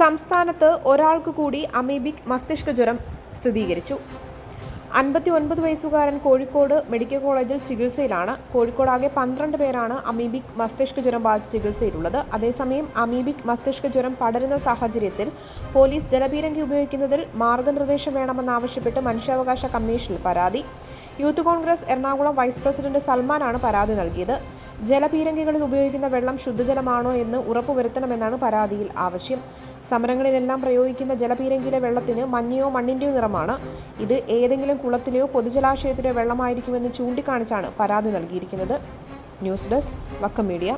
സംസ്ഥാനത്ത് ഒരാൾക്ക് കൂടി അമീബിക് മസ്തിഷ്ക ജ്വരം സ്ഥിരീകരിച്ചു. അൻപത്തി ഒൻപത് വയസ്സുകാരൻ കോഴിക്കോട് മെഡിക്കൽ കോളേജിൽ ചികിത്സയിലാണ്. കോഴിക്കോടാകെ പന്ത്രണ്ട് പേരാണ് അമീബിക് മസ്തിഷ്ക ജ്വരം ബാധിച്ച് ചികിത്സയിലുള്ളത്. അതേസമയം അമീബിക് മസ്തിഷ്ക ജ്വരം പടരുന്ന സാഹചര്യത്തിൽ പോലീസ് ജലപീരങ്കി ഉപയോഗിക്കുന്നതിൽ മാർഗനിർദ്ദേശം വേണമെന്നാവശ്യപ്പെട്ട് മനുഷ്യാവകാശ കമ്മീഷനിൽ പരാതി. Youth Congress Ernakulam vice president സൽമാനാണ് പരാതി നൽകിയത്. ജലപീരങ്കികളിൽ ഉപയോഗിക്കുന്ന വെള്ളം ശുദ്ധജലമാണോ എന്ന് ഉറപ്പുവരുത്തണമെന്നാണ് പരാതിയിൽ ആവശ്യം. സമരങ്ങളിലെല്ലാം പ്രയോഗിക്കുന്ന ജലപീരങ്കിയിലെ വെള്ളത്തിന് മഞ്ഞയോ മണ്ണിന്റെയോ നിറമാണ്. ഇത് ഏതെങ്കിലും കുളത്തിലെയോ പൊതുജലാശയത്തിലെയോ വെള്ളമായിരിക്കുമെന്ന് ചൂണ്ടിക്കാണിച്ചാണ് പരാതി നൽകിയിരിക്കുന്നത്. News desk Vakkom media.